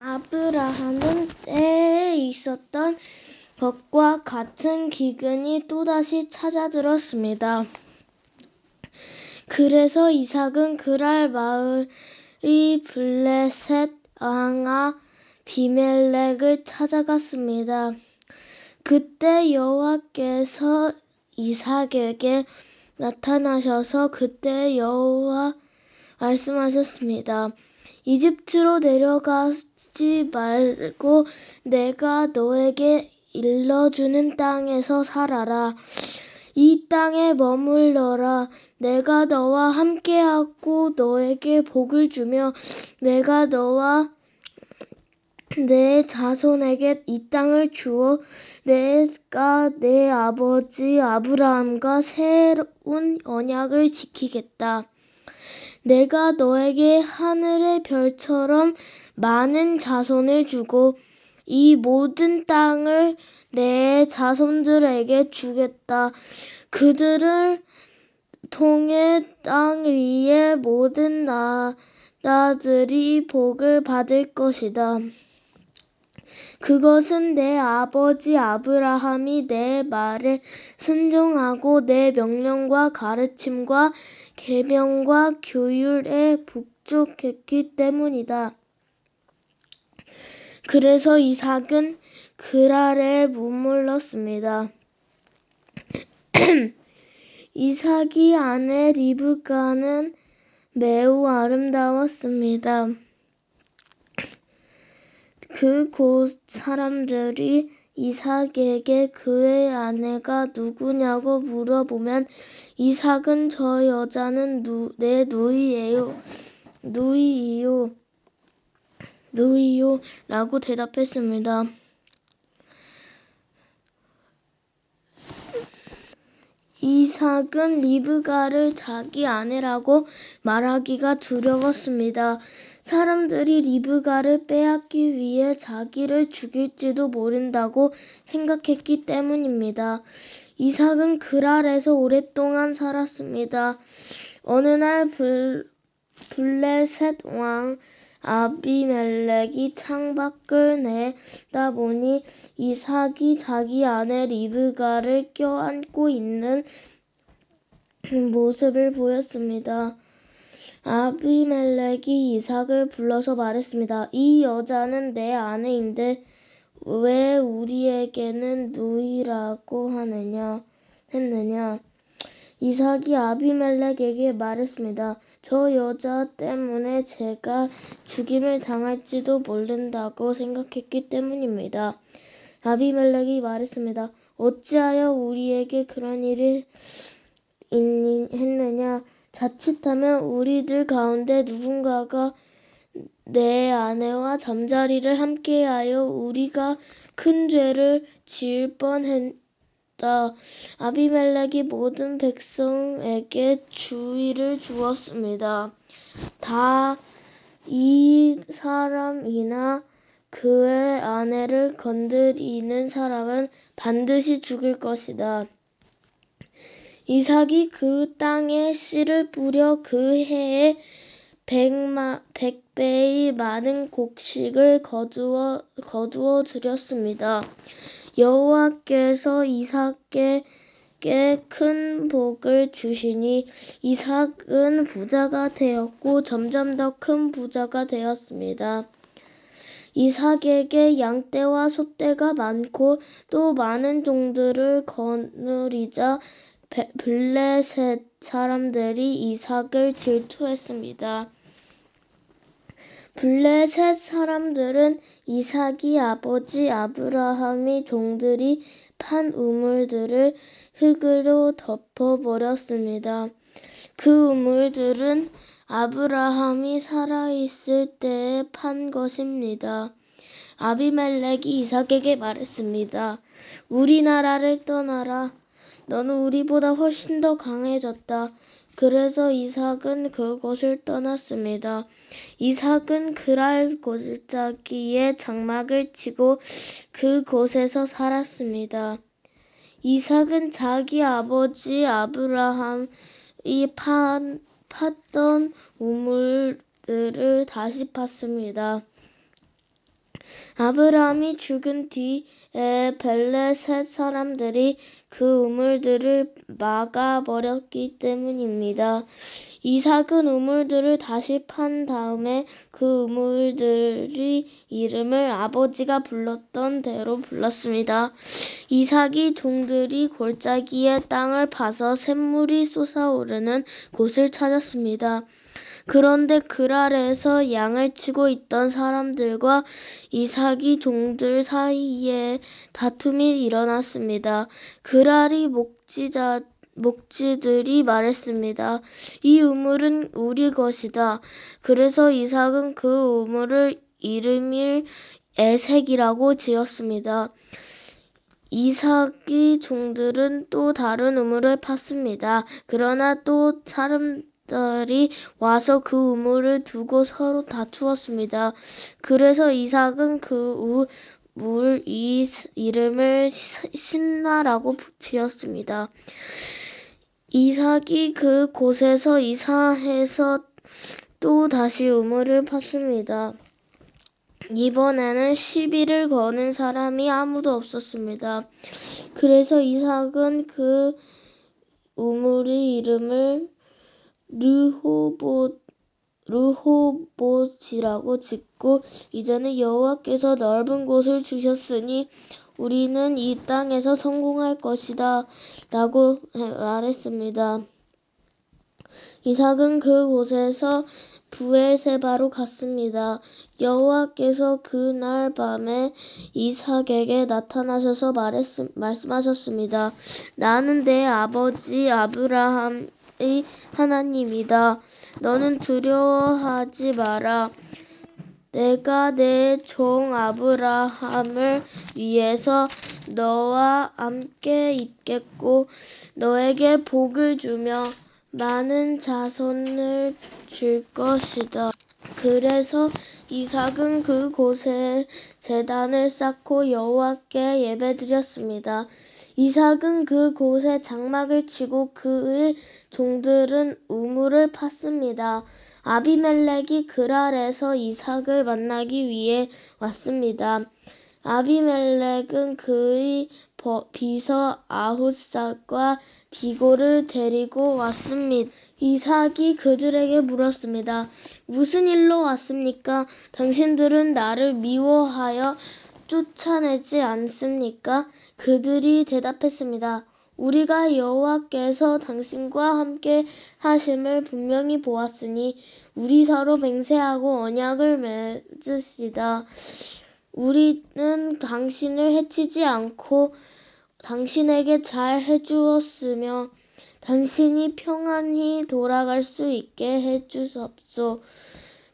아브라함은 때에 있었던 것과 같은 기근이 또다시 찾아들었습니다. 그래서 이삭은 그랄 마을의 블레셋 왕아 비멜렉을 찾아갔습니다. 그때 여호와께서 이삭에게 나타나셔서 그때 여호와 말씀하셨습니다. 이집트로 내려가지 말고 내가 너에게 일러주는 땅에서 살아라. 이 땅에 머물러라. 내가 너와 함께하고 너에게 복을 주며 내가 너와 내 자손에게 이 땅을 주어 내가 내 아버지 아브라함과 새로운 언약을 지키겠다. 내가 너에게 하늘의 별처럼 많은 자손을 주고 이 모든 땅을 내 자손들에게 주겠다. 그들을 통해 땅 위의 모든 나라들이 복을 받을 것이다. 그것은 내 아버지 아브라함이 내 말에 순종하고 내 명령과 가르침과 계명과 규율에 북족했기 때문이다. 그래서 이삭은 그랄에 머물렀습니다. 이삭이 아내 리브가는 매우 아름다웠습니다. 그 곳 사람들이 이삭에게 그의 아내가 누구냐고 물어보면 이삭은 저 여자는 누, 내 누이예요. 누이요. 누이요. 라고 대답했습니다. 이삭은 리브가를 자기 아내라고 말하기가 두려웠습니다. 사람들이 리브가를 빼앗기 위해 자기를 죽일지도 모른다고 생각했기 때문입니다. 이삭은 그랄에서 오랫동안 살았습니다. 어느 날 블, 블레셋 왕 아비멜렉이 창밖을 내다 보니 이삭이 자기 아내 리브가를 껴안고 있는 모습을 보였습니다. 아비멜렉이 이삭을 불러서 말했습니다. 이 여자는 내 아내인데 왜 우리에게는 누이라고 하느냐 했느냐. 이삭이 아비멜렉에게 말했습니다. 저 여자 때문에 제가 죽임을 당할지도 모른다고 생각했기 때문입니다. 아비멜렉이 말했습니다. 어찌하여 우리에게 그런 일이 했느냐? 자칫하면 우리들 가운데 누군가가 내 아내와 잠자리를 함께하여 우리가 큰 죄를 지을 뻔했다. 아비멜렉이 모든 백성에게 주의를 주었습니다. 다 이 사람이나 그의 아내를 건드리는 사람은 반드시 죽을 것이다. 이삭이 그 땅에 씨를 뿌려 그 해에 백마, 백배의 많은 곡식을 거두어, 거두어 드렸습니다. 여호와께서 이삭에게 큰 복을 주시니 이삭은 부자가 되었고 점점 더 큰 부자가 되었습니다. 이삭에게 양떼와 소떼가 많고 또 많은 종들을 거느리자 블레셋 사람들이 이삭을 질투했습니다. 블레셋 사람들은 이삭이 아버지 아브라함이 종들이 판 우물들을 흙으로 덮어버렸습니다. 그 우물들은 아브라함이 살아있을 때에 판 것입니다. 아비멜렉이 이삭에게 말했습니다. 우리나라를 떠나라. 너는 우리보다 훨씬 더 강해졌다. 그래서 이삭은 그곳을 떠났습니다. 이삭은 그랄 골짜기에 장막을 치고 그곳에서 살았습니다. 이삭은 자기 아버지 아브라함이 판, 팠던 우물들을 다시 팠습니다. 아브라함이 죽은 뒤에 벨레셋 사람들이 그 우물들을 막아버렸기 때문입니다. 이삭은 우물들을 다시 판 다음에 그 우물들의 이름을 아버지가 불렀던 대로 불렀습니다. 이삭이 종들이 골짜기에 땅을 파서 샘물이 솟아오르는 곳을 찾았습니다. 그런데 그 아래에서 양을 치고 있던 사람들과 이삭이 종들 사이에 다툼이 일어났습니다. 그랄이 목지자 목지들이 말했습니다. 이 우물은 우리 것이다. 그래서 이삭은 그 우물을 이름을 에색이라고 지었습니다. 이삭의 종들은 또 다른 우물을 팠습니다. 그러나 또 사람 들이 와서 그 우물을 두고 서로 다투었습니다. 그래서 이삭은 그 우물 이름을 신나라고 지었습니다. 이삭이 그 곳에서 이사해서 또 다시 우물을 팠습니다. 이번에는 시비를 거는 사람이 아무도 없었습니다. 그래서 이삭은 그 우물의 이름을 르호봇 르호봇이라고 짓고 이제는 여호와께서 넓은 곳을 주셨으니 우리는 이 땅에서 성공할 것이다 라고 말했습니다. 이삭은 그곳에서 부엘세바로 갔습니다. 여호와께서 그날 밤에 이삭에게 나타나셔서 말했, 말씀하셨습니다. 나는 내 아버지 아브라함 의 하나님이다. 너는 두려워하지 마라. 내가 내 종 아브라함을 위해서 너와 함께 있겠고 너에게 복을 주며 많은 자손을 줄 것이다. 그래서 이삭은 그곳에 제단을 쌓고 여호와께 예배드렸습니다. 이삭은 그 곳에 장막을 치고 그의 종들은 우물을 팠습니다. 아비멜렉이 그랄에서 이삭을 만나기 위해 왔습니다. 아비멜렉은 그의 비서 아후삭과 비고를 데리고 왔습니다. 이삭이 그들에게 물었습니다. 무슨 일로 왔습니까? 당신들은 나를 미워하여 쫓아내지 않습니까? 그들이 대답했습니다. 우리가 여호와께서 당신과 함께 하심을 분명히 보았으니 우리 서로 맹세하고 언약을 맺으시다. 우리는 당신을 해치지 않고 당신에게 잘 해주었으며 당신이 평안히 돌아갈 수 있게 해주옵소.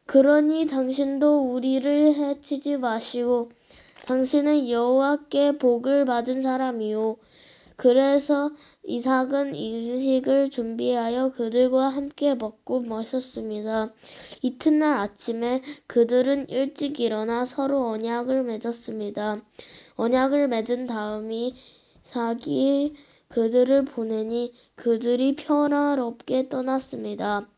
그러니 당신도 우리를 해치지 마시고 당신은 여호와께 복을 받은 사람이요. 그래서 이삭은 음식을 준비하여 그들과 함께 먹고 마셨습니다. 이튿날 아침에 그들은 일찍 일어나 서로 언약을 맺었습니다. 언약을 맺은 다음이 이삭이 그들을 보내니 그들이 평화롭게 떠났습니다.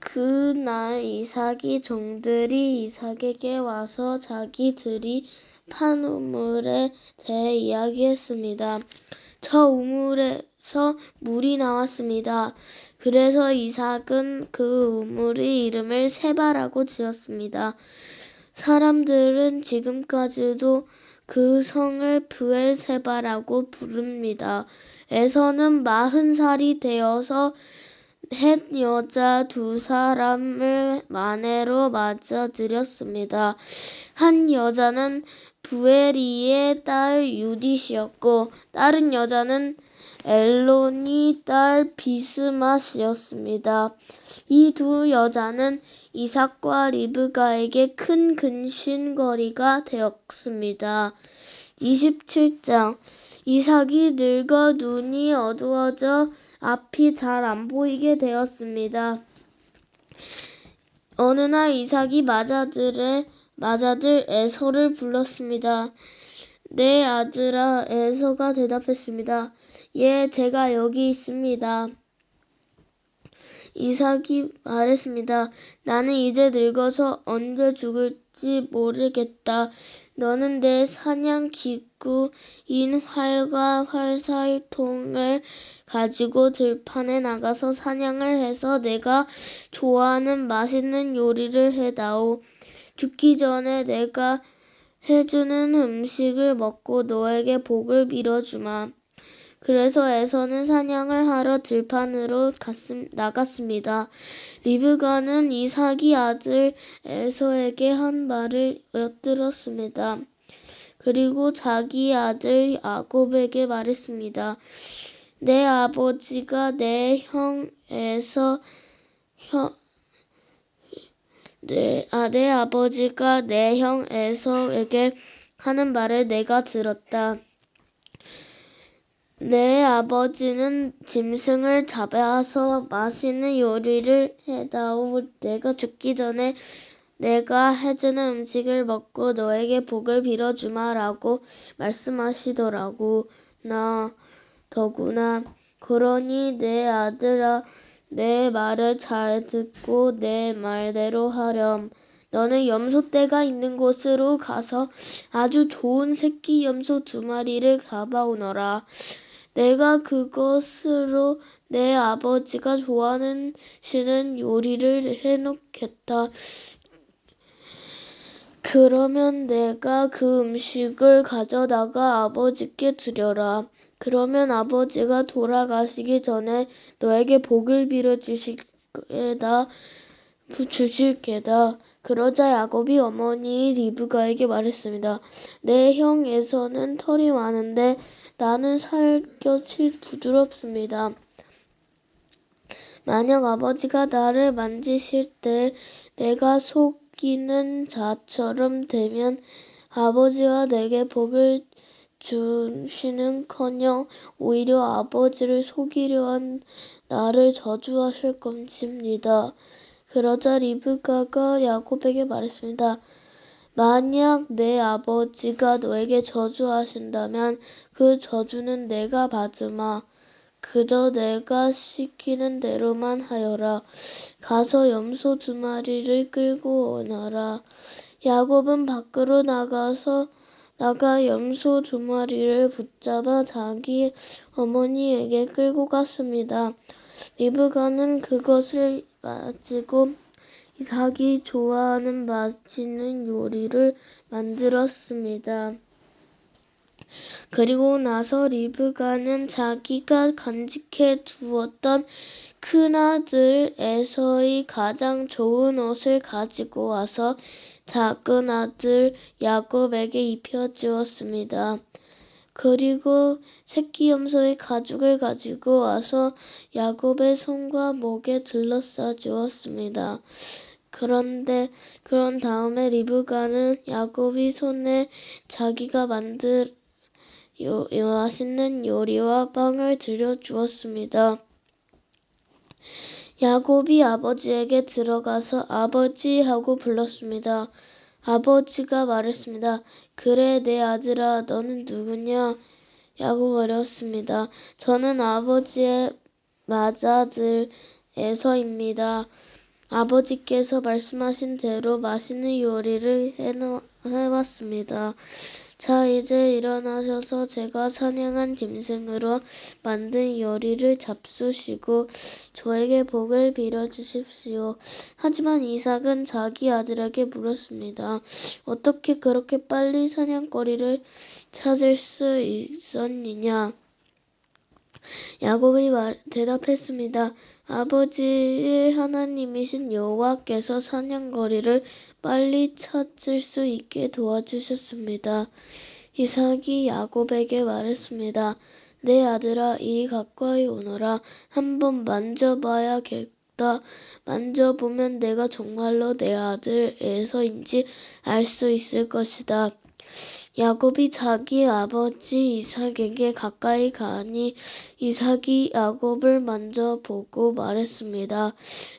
그날 이삭의 종들이 이삭에게 와서 자기들이 판 우물에 대해 이야기했습니다. 저 우물에서 물이 나왔습니다. 그래서 이삭은 그 우물의 이름을 세바라고 지었습니다. 사람들은 지금까지도 그 성을 브엘세바라고 부릅니다. 에서는 마흔 살이 되어서 헷 여자 두 사람을 마내로 맞아들였습니다. 한 여자는 부에리의 딸 유디시였고 다른 여자는 엘론이 딸 비스맛이었습니다. 이 두 여자는 이삭과 리브가에게 큰 근신거리가 되었습니다. 27장 이삭이 늙어 눈이 어두워져 앞이 잘 안 보이게 되었습니다. 어느 날 이삭이 마자들의 마자들 에서를 불렀습니다. 내 아들아 에서가 대답했습니다. 예, 제가 여기 있습니다. 이삭이 말했습니다. 나는 이제 늙어서 언제 죽을지 모르겠다. 너는 내 사냥 기구인 활과 활사통을 가지고 들판에 나가서 사냥을 해서 내가 좋아하는 맛있는 요리를 해다오. 죽기 전에 내가 해주는 음식을 먹고 너에게 복을 빌어주마. 그래서 에서는 사냥을 하러 들판으로 갔음, 나갔습니다. 리브가는 이삭이 아들 에서에게 한 말을 엿들었습니다. 그리고 자기 아들 야곱에게 말했습니다. 내 아버지가 내 형 에서 형, 내, 아, 내 아버지가 내 형 에서에게 하는 말을 내가 들었다. 내 아버지는 짐승을 잡아서 맛있는 요리를 해다오. 내가 죽기 전에 내가 해주는 음식을 먹고 너에게 복을 빌어주마라고 말씀하시더라고. 나 더구나 그러니 내 아들아 내 말을 잘 듣고 내 말대로 하렴. 너는 염소 떼가 있는 곳으로 가서 아주 좋은 새끼 염소 두 마리를 잡아오너라. 내가 그것으로 내 아버지가 좋아하는 시는 요리를 해놓겠다. 그러면 내가 그 음식을 가져다가 아버지께 드려라. 그러면 아버지가 돌아가시기 전에 너에게 복을 빌어 주실게다. 주실게다. 그러자 야곱이 어머니 리브가에게 말했습니다. 내 형에서는 털이 많은데 나는 살갗이 부드럽습니다. 만약 아버지가 나를 만지실 때 내가 속이는 자처럼 되면 아버지가 내게 복을 주시는커녕 오히려 아버지를 속이려 한 나를 저주하실 것입니다. 그러자 리브가가 야곱에게 말했습니다. 만약 내 아버지가 너에게 저주하신다면 그 저주는 내가 받으마. 그저 내가 시키는 대로만 하여라. 가서 염소 두 마리를 끌고 오너라. 야곱은 밖으로 나가서 나가 염소 두 마리를 붙잡아 자기 어머니에게 끌고 갔습니다. 리브가는 그것을 가지고 이삭이 좋아하는 맛있는 요리를 만들었습니다. 그리고 나서 리브가는 자기가 간직해 두었던 큰아들 에서의 가장 좋은 옷을 가지고 와서 작은 아들 야곱에게 입혀 주었습니다. 그리고 새끼 염소의 가죽을 가지고 와서 야곱의 손과 목에 둘러싸 주었습니다. 그런데 그런 다음에 리브가는 야곱이 손에 자기가 만든 요, 맛있는 요리와 빵을 들여 주었습니다. 야곱이 아버지에게 들어가서 아버지 하고 불렀습니다. 아버지가 말했습니다. 그래 내 아들아 너는 누구냐? 야곱 어렸습니다. 저는 아버지의 맏아들 에서입니다. 아버지께서 말씀하신 대로 맛있는 요리를 해왔습니다. 자, 이제 일어나셔서 제가 사냥한 짐승으로 만든 요리를 잡수시고 저에게 복을 빌어주십시오. 하지만 이삭은 자기 아들에게 물었습니다. 어떻게 그렇게 빨리 사냥거리를 찾을 수 있었느냐? 야곱이 말, 대답했습니다. 아버지의 하나님이신 여호와께서 사냥거리를 빨리 찾을 수 있게 도와주셨습니다. 이삭이 야곱에게 말했습니다. 내 아들아 이리 가까이 오너라. 한번 만져봐야겠다. 만져보면 내가 정말로 내 아들 에서인지 알 수 있을 것이다. 야곱이 자기 아버지 이삭에게 가까이 가니 이삭이 야곱을 만져보고 말했습니다.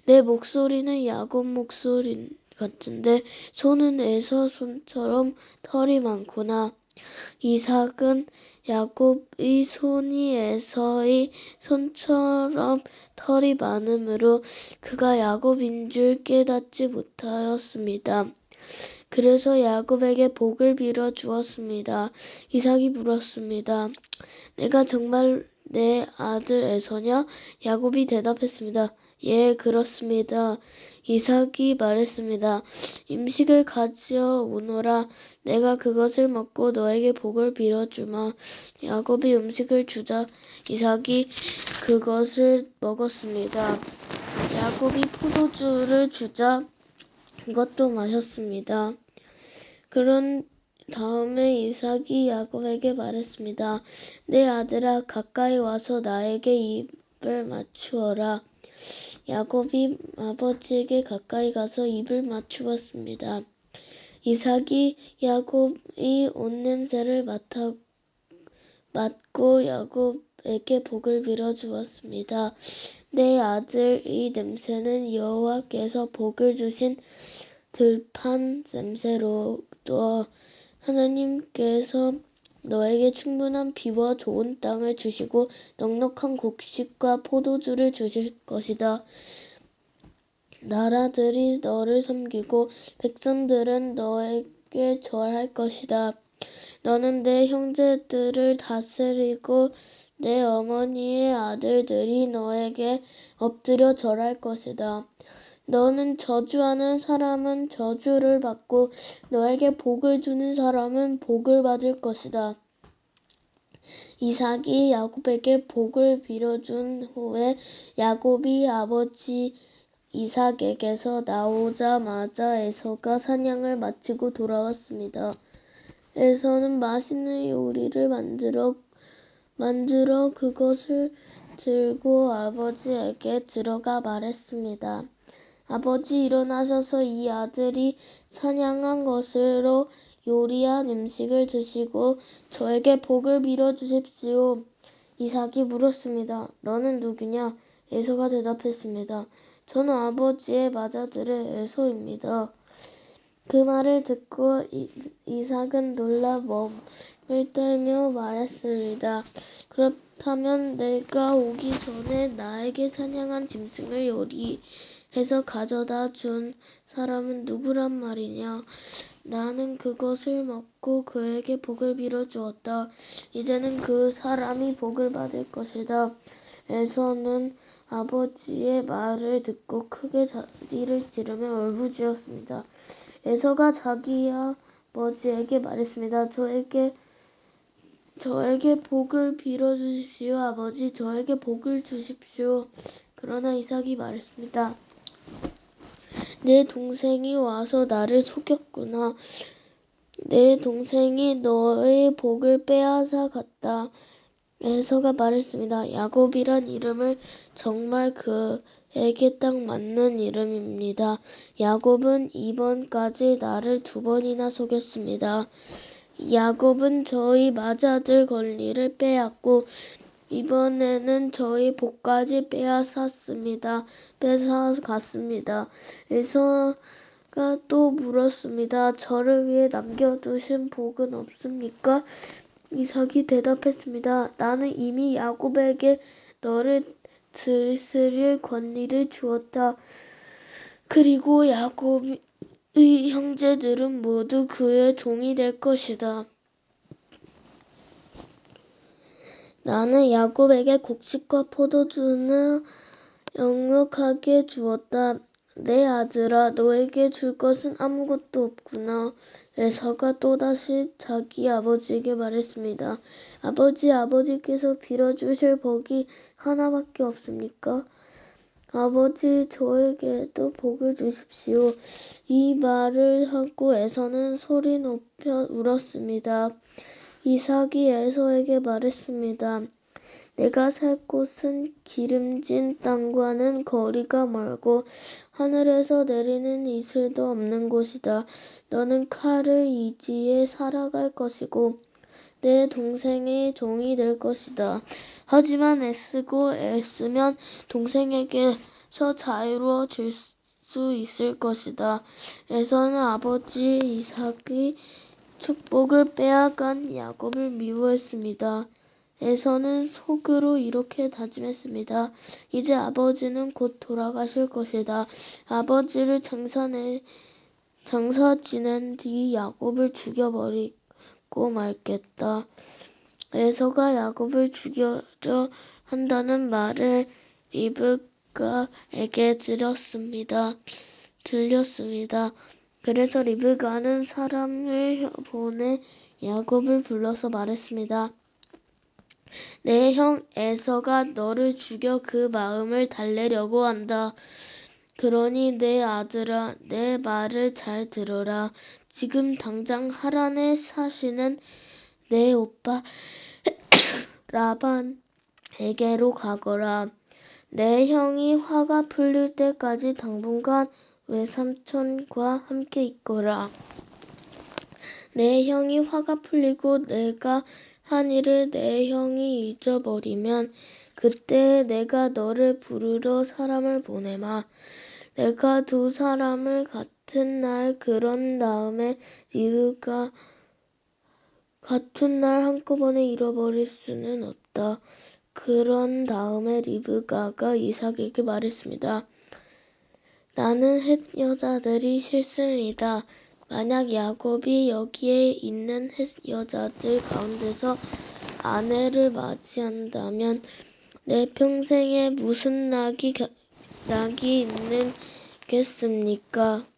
내 목소리는 야곱 목소리 같은데 손은 에서 손처럼 털이 많구나. 이삭은 야곱의 손이 에서의 손처럼 털이 많으므로 그가 야곱인 줄 깨닫지 못하였습니다. 그래서 야곱에게 복을 빌어 주었습니다. 이삭이 물었습니다. 내가 정말 내 아들 에서냐? 야곱이 대답했습니다. 예, 그렇습니다. 이삭이 말했습니다. 음식을 가져 오너라. 내가 그것을 먹고 너에게 복을 빌어주마. 야곱이 음식을 주자 이삭이 그것을 먹었습니다. 야곱이 포도주를 주자 그것도 마셨습니다. 그런 다음에 이삭이 야곱에게 말했습니다. 내 아들아 가까이 와서 나에게 입을 맞추어라. 야곱이 아버지에게 가까이 가서 입을 맞추었습니다. 이삭이 야곱의 옷냄새를 맡아, 맡고 야곱 에게 복을 빌어 주었습니다. 내 아들의 냄새는 여호와께서 복을 주신 들판 냄새로도 하나님께서 너에게 충분한 비와 좋은 땅을 주시고 넉넉한 곡식과 포도주를 주실 것이다. 나라들이 너를 섬기고 백성들은 너에게 절할 것이다. 너는 내 형제들을 다스리고 내 어머니의 아들들이 너에게 엎드려 절할 것이다. 너는 저주하는 사람은 저주를 받고 너에게 복을 주는 사람은 복을 받을 것이다. 이삭이 야곱에게 복을 빌어준 후에 야곱이 아버지 이삭에게서 나오자마자 에서가 사냥을 마치고 돌아왔습니다. 에서는 맛있는 요리를 만들어 만들어 그것을 들고 아버지에게 들어가 말했습니다. 아버지 일어나셔서 이 아들이 사냥한 것으로 요리한 음식을 드시고 저에게 복을 빌어 주십시오. 이삭이 물었습니다. 너는 누구냐? 에서가 대답했습니다. 저는 아버지의 맏아들의 에서입니다. 그 말을 듣고 이, 이삭은 놀라 멍을 떨며 말했습니다. 그렇다면 내가 오기 전에 나에게 사냥한 짐승을 요리해서 가져다 준 사람은 누구란 말이냐? 나는 그것을 먹고 그에게 복을 빌어 주었다. 이제는 그 사람이 복을 받을 것이다. 에서는 아버지의 말을 듣고 크게 자리를 지르며 울부짖었습니다. 에서가 자기 아버지에게 말했습니다. 저에게 저에게 복을 빌어 주십시오. 아버지, 저에게 복을 주십시오. 그러나 이삭이 말했습니다. 내 동생이 와서 나를 속였구나. 내 동생이 너의 복을 빼앗아 갔다. 에서가 말했습니다. 야곱이란 이름을 정말 그에게 딱 맞는 이름입니다. 야곱은 이번까지 나를 두 번이나 속였습니다. 야곱은 저희 맏아들 권리를 빼앗고 이번에는 저희 복까지 빼앗았습니다. 뺏어갔습니다. 에서가 또 물었습니다. 저를 위해 남겨두신 복은 없습니까? 이삭이 대답했습니다. 나는 이미 야곱에게 너를 들스릴 권리를 주었다. 그리고 야곱 의 형제들은 모두 그의 종이 될 것이다. 나는 야곱에게 곡식과 포도주는 영육하게 주었다. 내 아들아, 너에게 줄 것은 아무것도 없구나. 에서가 또다시 자기 아버지에게 말했습니다. 아버지, 아버지께서 빌어주실 복이 하나밖에 없습니까? 아버지, 저에게도 복을 주십시오. 이 말을 하고 에서는 소리 높여 울었습니다. 이삭이 에서에게 말했습니다. 내가 살 곳은 기름진 땅과는 거리가 멀고 하늘에서 내리는 이슬도 없는 곳이다. 너는 칼을 이지에 살아갈 것이고 내 동생의 종이 될 것이다. 하지만 애쓰고 애쓰면 동생에게서 자유로워질 수 있을 것이다. 에서는 아버지 이삭이 축복을 빼앗간 야곱을 미워했습니다. 에서는 속으로 이렇게 다짐했습니다. 이제 아버지는 곧 돌아가실 것이다. 아버지를 장사내, 장사 지낸 뒤 야곱을 죽여버리 고 말겠다. 에서가 야곱을 죽여려 한다는 말을 리브가에게 들었습니다. 들렸습니다. 그래서 리브가는 사람을 보내 야곱을 불러서 말했습니다. 내 형 에서가 너를 죽여 그 마음을 달래려고 한다. 그러니 내 아들아, 내 말을 잘 들어라. 지금 당장 하란에 사시는 내 오빠 라반에게로 가거라. 내 형이 화가 풀릴 때까지 당분간 외삼촌과 함께 있거라. 내 형이 화가 풀리고 내가 한 일을 내 형이 잊어버리면 그때 내가 너를 부르러 사람을 보내마. 내가 두 사람을 같은 날 그런 다음에 리브가 같은 날 한꺼번에 잃어버릴 수는 없다. 그런 다음에 리브가가 이삭에게 말했습니다. 나는 헷 여자들이 싫습니다. 만약 야곱이 여기에 있는 헷 여자들 가운데서 아내를 맞이한다면 내 평생에 무슨 낙이, 겨- 낙이 있는 겠습니까?